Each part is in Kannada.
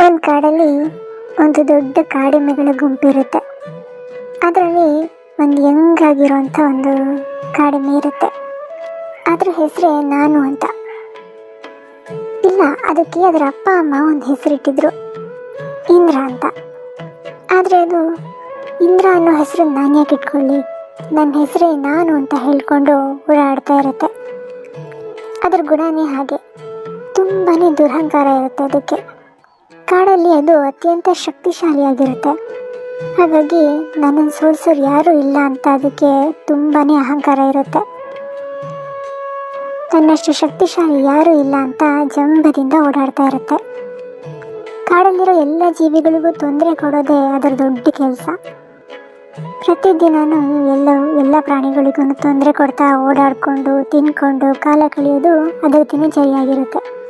ಒಂದು ಕಾಡಲ್ಲಿ ಒಂದು ದೊಡ್ಡ ಕಾಡೆಮ್ಮೆಗಳ ಗುಂಪಿರುತ್ತೆ ಅದರಲ್ಲಿ ಒಂದು ಯಂಗ್ ಆಗಿರುವಂಥ ಒಂದು ಕಾಡೆಮ್ಮೆ ಇರುತ್ತೆ ಅದ್ರ ಹೆಸರೇ ನಾನು ಅಂತ. ಇಲ್ಲ, ಅದಕ್ಕೆ ಅದರ ಅಪ್ಪ, ಅಮ್ಮ ಒಂದು ಹೆಸರಿಟ್ಟಿದ್ರು. ಇಂದ್ರ ಅಂತ. ಆದರೆ ಅದು ಇಂದ್ರ ಅನ್ನೋ ಹೆಸರು ನಾನು ಯಾಕೆ ಇಟ್ಕೊಳ್ಳಿ? ನನ್ನ ಹೆಸರೇ ನಾನು ಅಂತ ಹೇಳ್ಕೊಂಡು ಓಡಾಡ್ತಾ ಇರುತ್ತೆ. ಅದ್ರ ಗುಣನೇ ಹಾಗೆ. ತುಂಬಾ ದುರಹಂಕಾರ ಇರುತ್ತೆ ಅದಕ್ಕೆ. ಕಾಡಲ್ಲಿ ಅದು ಅತ್ಯಂತ ಶಕ್ತಿಶಾಲಿಯಾಗಿರುತ್ತೆ. ಹಾಗಾಗಿ ನನ್ನನ್ನು ಸೋಲ್ಸೋರು ಯಾರೂ ಇಲ್ಲ ಅಂತ ಅದಕ್ಕೆ ತುಂಬಾ ಅಹಂಕಾರ ಇರುತ್ತೆ. ತನ್ನಷ್ಟು ಶಕ್ತಿಶಾಲಿ ಯಾರೂ ಇಲ್ಲ ಅಂತ ಜಂಬದಿಂದ ಓಡಾಡ್ತಾ ಇರುತ್ತೆ. ಕಾಡಲ್ಲಿರೋ ಎಲ್ಲ ಜೀವಿಗಳಿಗೂ ತೊಂದರೆ ಕೊಡೋದೇ ಅದರ ದೊಡ್ಡ ಕೆಲಸ. ಪ್ರತಿದಿನವೂ ಎಲ್ಲ ಎಲ್ಲ ಪ್ರಾಣಿಗಳಿಗೂ ತೊಂದರೆ ಕೊಡ್ತಾ ಓಡಾಡಿಕೊಂಡು, ತಿನ್ಕೊಂಡು, ಕಾಲ ಕಳೆಯೋದು ಅದರ ದಿನಚರಿಯಾಗಿರುತ್ತೆ.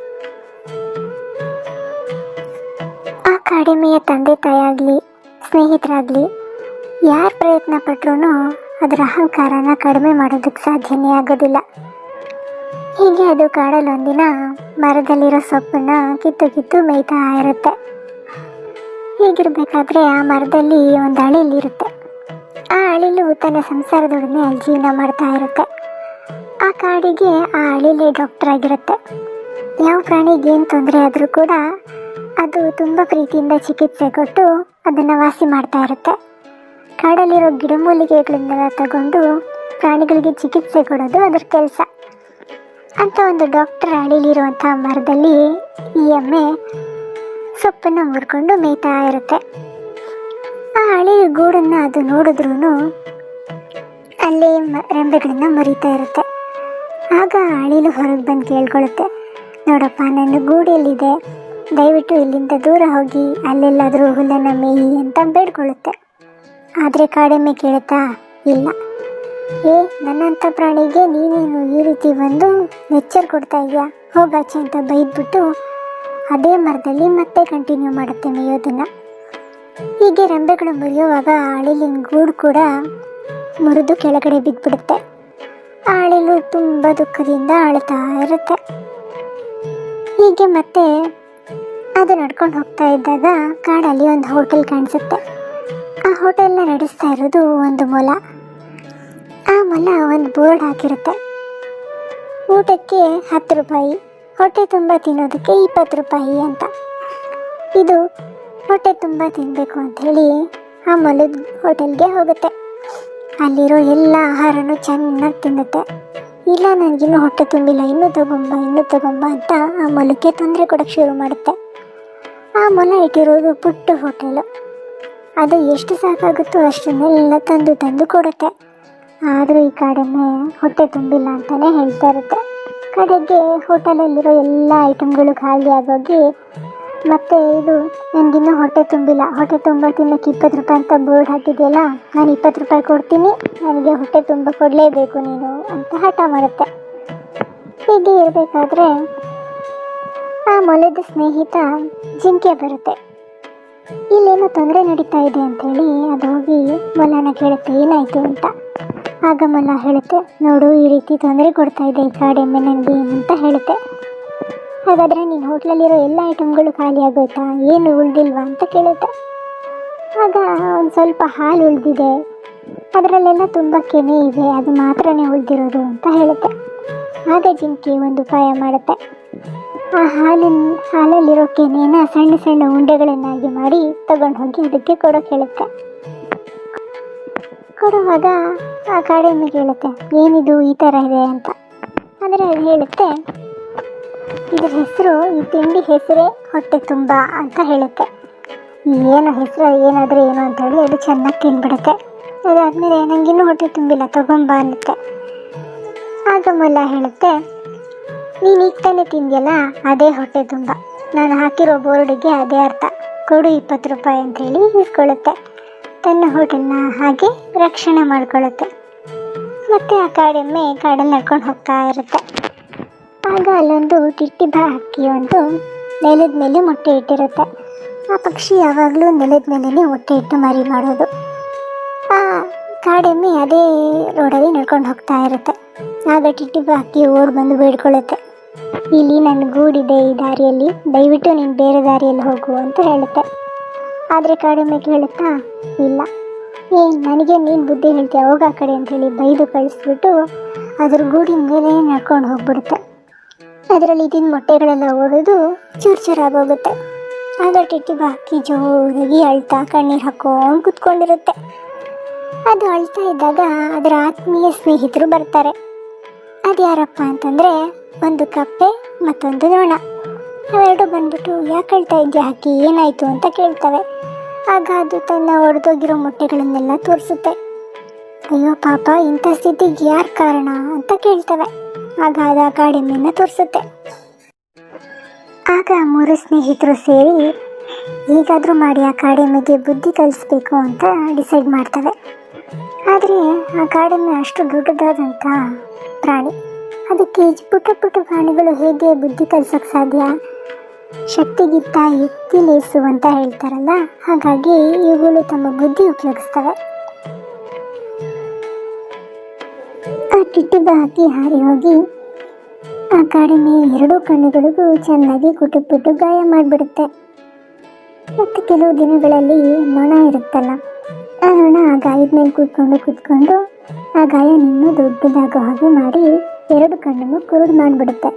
ಕಾಡೆಮೆಯ ತಂದೆ ತಾಯಾಗಲಿ ಸ್ನೇಹಿತರಾಗಲಿ, ಯಾರು ಪ್ರಯತ್ನ ಪಟ್ರೂ ಅದರ ಅಹಂಕಾರನ ಕಡಿಮೆ ಮಾಡೋದಕ್ಕೆ ಸಾಧ್ಯನೇ ಆಗೋದಿಲ್ಲ. ಹೀಗೆ ಅದು ಕಾಡಲ್ಲಿ ಒಂದಿನ ಮರದಲ್ಲಿರೋ ಸೊಪ್ಪನ್ನ ಕಿತ್ತು ಕಿತ್ತು ಮೇಯ್ತಾ ಇರುತ್ತೆ. ಹೀಗಿರಬೇಕಾದ್ರೆ ಆ ಮರದಲ್ಲಿ ಒಂದು ಅಳಿಲಿರುತ್ತೆ ಆ ಅಳಿಲು ತನ್ನ ಸಂಸಾರದೊಡನೆ ಜೀವನ ಮಾಡ್ತಾ ಇರುತ್ತೆ. ಆ ಕಾಡಿಗೆ ಆ ಅಳಿಲೆ ಡಾಕ್ಟರ್ ಆಗಿರುತ್ತೆ. ಯಾವ ಪ್ರಾಣಿಗೆ ಏನು ತೊಂದರೆ ಆದರೂ ಕೂಡ ಅದು ತುಂಬ ಪ್ರೀತಿಯಿಂದ ಚಿಕಿತ್ಸೆ ಕೊಟ್ಟು ಅದನ್ನು ವಾಸಿ ಮಾಡ್ತಾ ಇರುತ್ತೆ. ಕಾಡಲ್ಲಿರೋ ಗಿಡಮೂಲಿಕೆಗಳಿಂದ ತಗೊಂಡು ಪ್ರಾಣಿಗಳಿಗೆ ಚಿಕಿತ್ಸೆ ಕೊಡೋದು ಅದರ ಕೆಲಸ. ಅಂತ ಒಂದು ಡಾಕ್ಟರ್ ಅಳಿಲಿರುವಂಥ ಮರದಲ್ಲಿ ಈ ಎಮ್ಮೆ ಸೊಪ್ಪನ್ನು ಮುರ್ಕೊಂಡು ಮೇಯ್ತಾ ಇರುತ್ತೆ. ಆ ಹಳಿ ಗೂಡನ್ನು ಅದು ನೋಡಿದ್ರೂ ಅಲ್ಲಿ ರೆಂಬೆಗಳನ್ನ ಮುರಿತಾ ಇರುತ್ತೆ. ಆಗ ಅಳಿಲು ಹೊರಗೆ ಬಂದು ಕೇಳ್ಕೊಳ್ಳುತ್ತೆ ನೋಡಪ್ಪ, ನನ್ನ ಗೂಡೆಲ್ಲಿದೆ. ದಯವಿಟ್ಟು ಇಲ್ಲಿಂದ ದೂರ ಹೋಗಿ, ಅಲ್ಲೆಲ್ಲಾದರೂ ಹುಲ್ಲನ್ನು ಮೇಯಿ ಅಂತ ಬೇಡ್ಕೊಳ್ಳುತ್ತೆ. ಆದರೆ ಕಾಡೆಮ್ಮೆ ಕೇಳುತ್ತಾ ಇಲ್ಲ. ಏ, ನನ್ನಂಥ ಪ್ರಾಣಿಗೆ ನೀನೇನು ಈ ರೀತಿ ಬಂದು ಲೆಕ್ಚರ್ ಕೊಡ್ತಾ ಇದೆಯಾ? ಹೋಗಾಚೆ ಅಂತ ಬೈದ್ಬಿಟ್ಟು ಅದೇ ಮರದಲ್ಲಿ ಮತ್ತೆ ಕಂಟಿನ್ಯೂ ಮಾಡುತ್ತೆ ಮೇಯೋದನ್ನು. ಹೀಗೆ ರಂಬೆಗಳು ಮುರಿಯುವಾಗ ಅಳಿಲಿನ ಗೂಡು ಕೂಡ ಮುರಿದು ಕೆಳಗಡೆ ಬಿದ್ದುಬಿಡುತ್ತೆ. ಆ ಅಳಿಲು ತುಂಬ ದುಃಖದಿಂದ ಅಳ್ತಾ ಇರುತ್ತೆ. ಹೀಗೆ ಮತ್ತೆ ಅದು ನಡ್ಕೊಂಡು ಹೋಗ್ತಾ ಇದ್ದಾಗ ಕಾಡಲ್ಲಿ ಒಂದು ಹೋಟೆಲ್ ಕಾಣಿಸುತ್ತೆ. ಆ ಹೋಟೆಲ್ನ ನಡೆಸ್ತಾ ಇರೋದು ಒಂದು ಮೊಲ. ಆ ಮೊಲ ಒಂದು ಬೋರ್ಡ್ ಹಾಕಿರುತ್ತೆ. ಊಟಕ್ಕೆ ಹತ್ತು ರೂಪಾಯಿ, ಹೊಟ್ಟೆ ತುಂಬ ತಿನ್ನೋದಕ್ಕೆ ಇಪ್ಪತ್ತು ರೂಪಾಯಿ ಅಂತ. ಇದು ಹೊಟ್ಟೆ ತುಂಬ ತಿನ್ನಬೇಕು ಅಂಥೇಳಿ ಆ ಮೊಲದ ಹೋಟೆಲ್ಗೆ ಹೋಗುತ್ತೆ. ಅಲ್ಲಿರೋ ಎಲ್ಲ ಆಹಾರನೂ ಚೆನ್ನಾಗಿ ತಿನ್ನುತ್ತೆ. ಇಲ್ಲ, ನನಗಿನ್ನೂ ಹೊಟ್ಟೆ ತುಂಬಿಲ್ಲ, ಇನ್ನೂ ತಗೊಂಬ ಇನ್ನೂ ತಗೊಂಬ ಅಂತ ಆ ಮೊಲಕ್ಕೆ ತೊಂದರೆ ಕೊಡೋಕ್ಕೆ ಶುರು ಮಾಡುತ್ತೆ. ಆ ಮೊಲ ಇಟ್ಟಿರೋದು ಪುಟ್ಟ ಹೋಟೆಲು. ಅದು ಎಷ್ಟು ಸಾಕಾಗುತ್ತೋ ಅಷ್ಟನ್ನೆಲ್ಲ ತಂದು ತಂದು ಕೊಡುತ್ತೆ. ಆದರೂ ಈ ಕಡೆನೇ ಹೊಟ್ಟೆ ತುಂಬಿಲ್ಲ ಅಂತಲೇ ಹೇಳ್ತಾ ಇರುತ್ತೆ. ಕಡೆಗೆ ಹೋಟೆಲಲ್ಲಿರೋ ಎಲ್ಲ ಐಟಮ್ಗಳು ಖಾಲಿ ಆಗೋಗಿ ಮತ್ತೆ ಇದು ನನಗಿನ್ನೂ ಹೊಟ್ಟೆ ತುಂಬಿಲ್ಲ. ಹೊಟ್ಟೆ ತುಂಬ ತಿನ್ನಕ್ಕೆ ಇಪ್ಪತ್ತು ರೂಪಾಯಿ ಅಂತ ಬೋರ್ಡ್ ಹಾಕಿದೆಯಲ್ಲ, ನಾನು ಇಪ್ಪತ್ತು ರೂಪಾಯಿ ಕೊಡ್ತೀನಿ. ನನಗೆ ಹೊಟ್ಟೆ ತುಂಬ ಕೊಡಲೇಬೇಕು ನೀನು ಅಂತ ಹಠ ಮಾಡುತ್ತೆ. ಹೀಗೆ ಇರಬೇಕಾದ್ರೆ ಮೊಲದ ಸ್ನೇಹಿತ ಜಿಂಕೆ ಬರುತ್ತೆ. ಇಲ್ಲೇನೋ ತೊಂದರೆ ನಡೀತಾ ಇದೆ ಅಂಥೇಳಿ ಅದು ಹೋಗಿ ಮೊಲನ ಕೇಳುತ್ತೆ, ಏನಾಯಿತು ಅಂತ. ಆಗ ಮೊಲ ಹೇಳುತ್ತೆ, ನೋಡು ಈ ರೀತಿ ತೊಂದರೆ ಕೊಡ್ತಾ ಇದೆ, ಈ ಕಾಡೆಮ್ಮೆ ನನಗೆ ಅಂತ ಹೇಳುತ್ತೆ. ಹಾಗಾದರೆ ನೀನು ಹೋಟ್ಲಲ್ಲಿರೋ ಎಲ್ಲ ಐಟಮ್ಗಳು ಖಾಲಿ ಆಗೋಯ್ತಾ? ಏನು ಉಳ್ದಿಲ್ವಾ ಅಂತ ಕೇಳುತ್ತೆ. ಆಗ ಒಂದು ಸ್ವಲ್ಪ ಹಾಲು ಉಳಿದಿದೆ. ಅದರಲ್ಲೆಲ್ಲ ತುಂಬ ಕೆನೆ ಇದೆ, ಅದು ಮಾತ್ರನೇ ಉಳಿದಿರೋದು ಅಂತ ಹೇಳುತ್ತೆ. ಆಗ ಜಿಂಕೆ ಒಂದು ಉಪಾಯ ಮಾಡುತ್ತೆ. ಆ ಹಾಲಿನ, ಹಾಲಲ್ಲಿರೋ ಕೆನೆಯನ್ನು ಸಣ್ಣ ಸಣ್ಣ ಉಂಡೆಗಳನ್ನಾಗಿ ಮಾಡಿ ತಗೊಂಡು ಹೋಗಿ ಅದಕ್ಕೆ ಕೊಡೋಕೆ ಹೇಳುತ್ತೆ ಕೊಡುವಾಗ ಆ ಕಾಡೆಯನ್ನು ಕೇಳುತ್ತೆ, ಏನಿದು ಈ ಥರ ಇದೆ ಅಂತ? ಅಂದರೆ ಅದು ಹೇಳುತ್ತೆ, ಇದ್ರ ಹೆಸರು, ಈ ತಿಂಡಿ ಹೆಸರೇ ಹೊಟ್ಟೆ ತುಂಬ ಅಂತ ಹೇಳುತ್ತೆ. ಏನು ಹೆಸರು, ಏನಾದರೂ ಏನು ಅಂತ ಹೇಳಿ ಅದು ಚೆನ್ನಾಗಿ ತಿನ್ಬಿಡುತ್ತೆ. ಅದಾದಮೇಲೆ ನನಗಿನ್ನೂ ಹೊಟ್ಟೆ ತುಂಬಿಲ್ಲ ತಗೊಂಬ ಅನ್ನುತ್ತೆ. ಆಗ ಮೊಲ ಹೇಳುತ್ತೆ, ನೀನು ಈಗ ತಾನೇ ತಿಂದ್ಯಲ್ಲ, ಅದೇ ಹೊಟ್ಟೆ ತುಂಬ. ನಾನು ಹಾಕಿರೋ ಬೋರ್ಡಿಗೆ ಅದೇ ಅರ್ಥ. ಕೊಡು ಇಪ್ಪತ್ತು ರೂಪಾಯಿ ಅಂತೇಳಿ ಇಸ್ಕೊಳ್ಳುತ್ತೆ. ತನ್ನ ಹೋಟೆಲ್ನ ಹಾಗೆ ರಕ್ಷಣೆ ಮಾಡ್ಕೊಳ್ಳುತ್ತೆ. ಮತ್ತೆ ಆ ಕಾಡೆಮ್ಮೆ ಕಾಡಲ್ಲಿ ನಡ್ಕೊಂಡು ಹೋಗ್ತಾ ಇರುತ್ತೆ. ಆಗ ಅಲ್ಲೊಂದು ಟಿಟ್ಟಿಬ ಹಕ್ಕಿ ಒಂದು ನೆಲದ ಮೇಲೆ ಮೊಟ್ಟೆ ಇಟ್ಟಿರುತ್ತೆ. ಆ ಪಕ್ಷಿ ಯಾವಾಗಲೂ ನೆಲದ ಮೇಲೇ ಮೊಟ್ಟೆ ಇಟ್ಟು ಮರಿ ಮಾಡೋದು. ಆ ಕಾಡೆಮ್ಮೆ ಅದೇ ರೋಡಲ್ಲಿ ನಡ್ಕೊಂಡು ಹೋಗ್ತಾ ಇರುತ್ತೆ. ಆಗ ಟಿಟ್ಟಿಬ ಹಕ್ಕಿ ಓಡ್ ಬಂದು ಬೇಡ್ಕೊಳ್ಳುತ್ತೆ. ಇಲ್ಲಿ ನನ್ನ ಗೂಡಿದೆ ಈ ದಾರಿಯಲ್ಲಿ. ದಯವಿಟ್ಟು ನೀನು ಬೇರೆ ದಾರಿಯಲ್ಲಿ ಹೋಗು ಅಂತ ಹೇಳುತ್ತೆ. ಆದರೆ ಕಡಿಮೆ ಕೇಳುತ್ತಾ? ಇಲ್ಲ. ಏ ನನಗೆ ನೀನು ಬುದ್ಧಿ ಹೇಳ್ತೀಯ? ಹೋಗ ಆ ಕಡೆ ಅಂಥೇಳಿ ಬೈದು ಕಳಿಸ್ಬಿಟ್ಟು ಅದ್ರ ಗೂಡಿ ಮೇಲೆ ನಡ್ಕೊಂಡು ಹೋಗ್ಬಿಡುತ್ತೆ. ಅದರಲ್ಲಿ ಇದ್ದಿದ್ದ ಮೊಟ್ಟೆಗಳೆಲ್ಲ ಓಡೋದು ಚೂರು ಚೂರಾಗೋಗುತ್ತೆ ಆಗ ಟಿಟ್ಟಿ ಬಾಕಿ ಜೋರಾಗಿ ಅಳ್ತಾ ಕಣ್ಣೀರು ಹಾಕೊಂಡು ಕುತ್ಕೊಂಡಿರುತ್ತೆ. ಅದು ಅಳ್ತಾ ಇದ್ದಾಗ ಅದರ ಆತ್ಮೀಯ ಸ್ನೇಹಿತರು ಬರ್ತಾರೆ. ಅದು ಯಾರಪ್ಪ ಅಂತಂದರೆ ಒಂದು ಕಪ್ಪೆ ಮತ್ತೊಂದು ನೊಣ ಅವೆರಡು ಬಂದ್ಬಿಟ್ಟು ಯಾಕೆ ಹೇಳ್ತಾ ಇದ್ದೆ ಹಾಕಿ ಏನಾಯಿತು ಅಂತ ಕೇಳ್ತವೆ. ಆಗ ಅದು ತನ್ನ ಒಡೆದೋಗಿರೋ ಮೊಟ್ಟೆಗಳನ್ನೆಲ್ಲ ತೋರಿಸುತ್ತೆ. ಅಯ್ಯೋ ಪಾಪ, ಇಂಥ ಸ್ಥಿತಿಗೆ ಯಾರು ಕಾರಣ ಅಂತ ಕೇಳ್ತವೆ. ಆಗ ಅದು ಆ ಕಾಡೆಮ್ಮೆಯನ್ನು ತೋರಿಸುತ್ತೆ. ಆಗ ಮೂರು ಸ್ನೇಹಿತರು ಸೇರಿ ಹೇಗಾದರೂ ಮಾಡಿ ಆ ಕಾಡೆಮ್ಮೆಗೆ ಬುದ್ಧಿ ಕಲಿಸ್ಬೇಕು ಅಂತ ಡಿಸೈಡ್ ಮಾಡ್ತವೆ. ಆದರೆ ಆ ಕಾಡೆಮ್ಮೆ ಅಷ್ಟು ದೊಡ್ಡದಾದಂಥ ಪ್ರಾಣಿ ಅದಕ್ಕೆ ಪುಟ ಪುಟ್ಟ ಪ್ರಾಣಿಗಳು ಹೇಗೆ ಬುದ್ಧಿ ಕಲಿಸೋಕೆ ಸಾಧ್ಯ? ಶಕ್ತಿಗಿಂತ ಎತ್ತಿ ಲೇಸು ಅಂತ ಹೇಳ್ತಾರಲ್ಲ, ಹಾಗಾಗಿ ಇವುಗಳು ತಮ್ಮ ಬುದ್ಧಿ ಉಪಯೋಗಿಸ್ತವೆ. ಆ ಟಿಟ್ಟಿಬ ಹಕ್ಕಿ ಹಾರಿ ಹೋಗಿ, ಆ ಕಾಡಿನ ಎರಡೂ ಕಣ್ಣುಗಳಿಗೂ ಚೆನ್ನಾಗಿ ಕುಟುಪಿಟ್ಟು ಗಾಯ ಮಾಡಿಬಿಡುತ್ತೆ. ಮತ್ತು ಕೆಲವು ದಿನಗಳಲ್ಲಿ ನೊಣ ಇರುತ್ತಲ್ಲ, ಆ ನೊಣ ಆ ಗಾಯದ ಮೇಲೆ ಕೂತ್ಕೊಂಡು ಕೂತ್ಕೊಂಡು ಆ ಗಾಯ ಇನ್ನೂ ದೊಡ್ಡದಾಗೋ ಹಾಗೆ ಮಾಡಿ ಎರಡು ಕಣ್ಣನ್ನು ಕುರುಡು ಮಾಡಿಬಿಡುತ್ತೆ.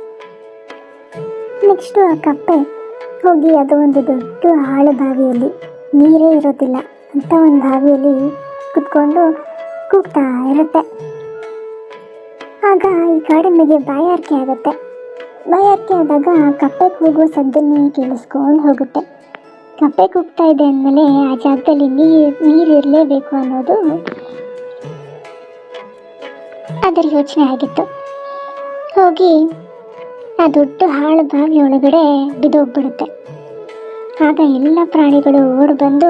ನೆಕ್ಸ್ಟು ಆ ಕಪ್ಪೆ ಹೋಗಿ ಅದು ಒಂದು ದೊಡ್ಡ ಹಾಳು ಬಾವಿಯಲ್ಲಿ ನೀರೇ ಇರೋದಿಲ್ಲ ಅಂತ ಒಂದು ಬಾವಿಯಲ್ಲಿ ಕುತ್ಕೊಂಡು ಕೂಗ್ತಾ ಇರುತ್ತೆ. ಆಗ ಈ ಕಾಡೆಮ್ಮೆಗೆ ಬಾಯಾರಿಕೆ ಆಗುತ್ತೆ. ಬಾಯಾರಿಕೆ ಆದಾಗ ಕಪ್ಪೆ ಕೂಗುವ ಸದ್ದನ್ನೇ ಕೇಳಿಸ್ಕೊಂಡು ಹೋಗುತ್ತೆ. ಕಪ್ಪೆ ಕೂಗ್ತಾ ಇದೆ ಅಂದಮೇಲೆ ಆ ಜಾಗದಲ್ಲಿ ನೀರು ನೀರು ಇರಲೇಬೇಕು ಅನ್ನೋದು ಅದರ ಯೋಚನೆ ಆಗಿತ್ತು. ಹೋಗಿ ಆ ದೊಡ್ಡ ಹಾಳು ಬಾವಿ ಒಳಗಡೆ ಬಿದ್ದೋಗ್ಬಿಡುತ್ತೆ. ಆಗ ಎಲ್ಲ ಪ್ರಾಣಿಗಳು ಓಡಿ ಬಂದು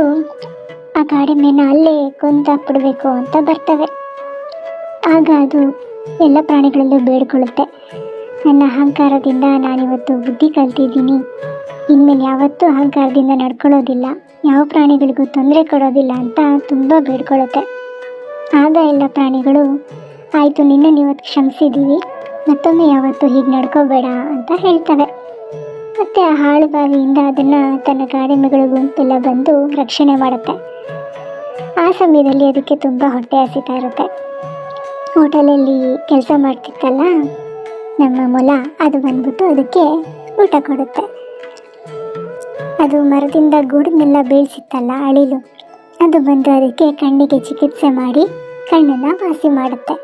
ಆ ಗಾಡಿ ಮೇಲೆ ಅಲ್ಲೇ ಕೊಂದಾಕ್ಬಿಡ್ಬೇಕು ಅಂತ ಬರ್ತವೆ. ಆಗ ಅದು ಎಲ್ಲ ಪ್ರಾಣಿಗಳಲ್ಲೂ ಬೇಡ್ಕೊಳ್ಳುತ್ತೆ. ನನ್ನ ಅಹಂಕಾರದಿಂದ ನಾನಿವತ್ತು ಬುದ್ಧಿ ಕಲ್ತಿದ್ದೀನಿ. ಇನ್ಮೇಲೆ ಯಾವತ್ತೂ ಅಹಂಕಾರದಿಂದ ನಡ್ಕೊಳ್ಳೋದಿಲ್ಲ. ಯಾವ ಪ್ರಾಣಿಗಳಿಗೂ ತೊಂದರೆ ಕೊಡೋದಿಲ್ಲ ಅಂತ ತುಂಬ ಬೇಡ್ಕೊಳ್ಳುತ್ತೆ. ಆಗ ಎಲ್ಲ ಪ್ರಾಣಿಗಳು ಆಯಿತು ನಿನ್ನನ್ನು ಇವತ್ತು ಕ್ಷಮಿಸಿದ್ದೀವಿ. ಮತ್ತೊಮ್ಮೆ ಯಾವತ್ತೂ ಹೀಗೆ ನಡ್ಕೋಬೇಡ ಅಂತ ಹೇಳ್ತವೆ. ಮತ್ತು ಆ ಹಾಳು ಬಾವಿಯಿಂದ ಅದನ್ನು ತನ್ನ ಗಾಡಿಮೆಗಳ ಗುಂಪೆಲ್ಲ ಬಂದು ರಕ್ಷಣೆ ಮಾಡುತ್ತೆ. ಆ ಸಮಯದಲ್ಲಿ ಅದಕ್ಕೆ ತುಂಬ ಹೊಟ್ಟೆ ಹಸಿತಾ ಇರುತ್ತೆ. ಹೋಟೆಲಲ್ಲಿ ಕೆಲಸ ಮಾಡ್ತಿತ್ತಲ್ಲ, ನಮ್ಮ ಮೊಲ ಅದು ಬಂದ್ಬಿಟ್ಟು ಅದಕ್ಕೆ ಊಟ ಕೊಡುತ್ತೆ. ಅದು ಮರದಿಂದ ಗೂಡನ್ನೆಲ್ಲ ಬೀಳ್ಸಿತ್ತಲ್ಲ ಅಳಿಲು. ಅದು ಬಂದು ಅದಕ್ಕೆ ಕಣ್ಣಿಗೆ ಚಿಕಿತ್ಸೆ ಮಾಡಿ ಕಣ್ಣನ್ನು ವಾಸಿ ಮಾಡುತ್ತೆ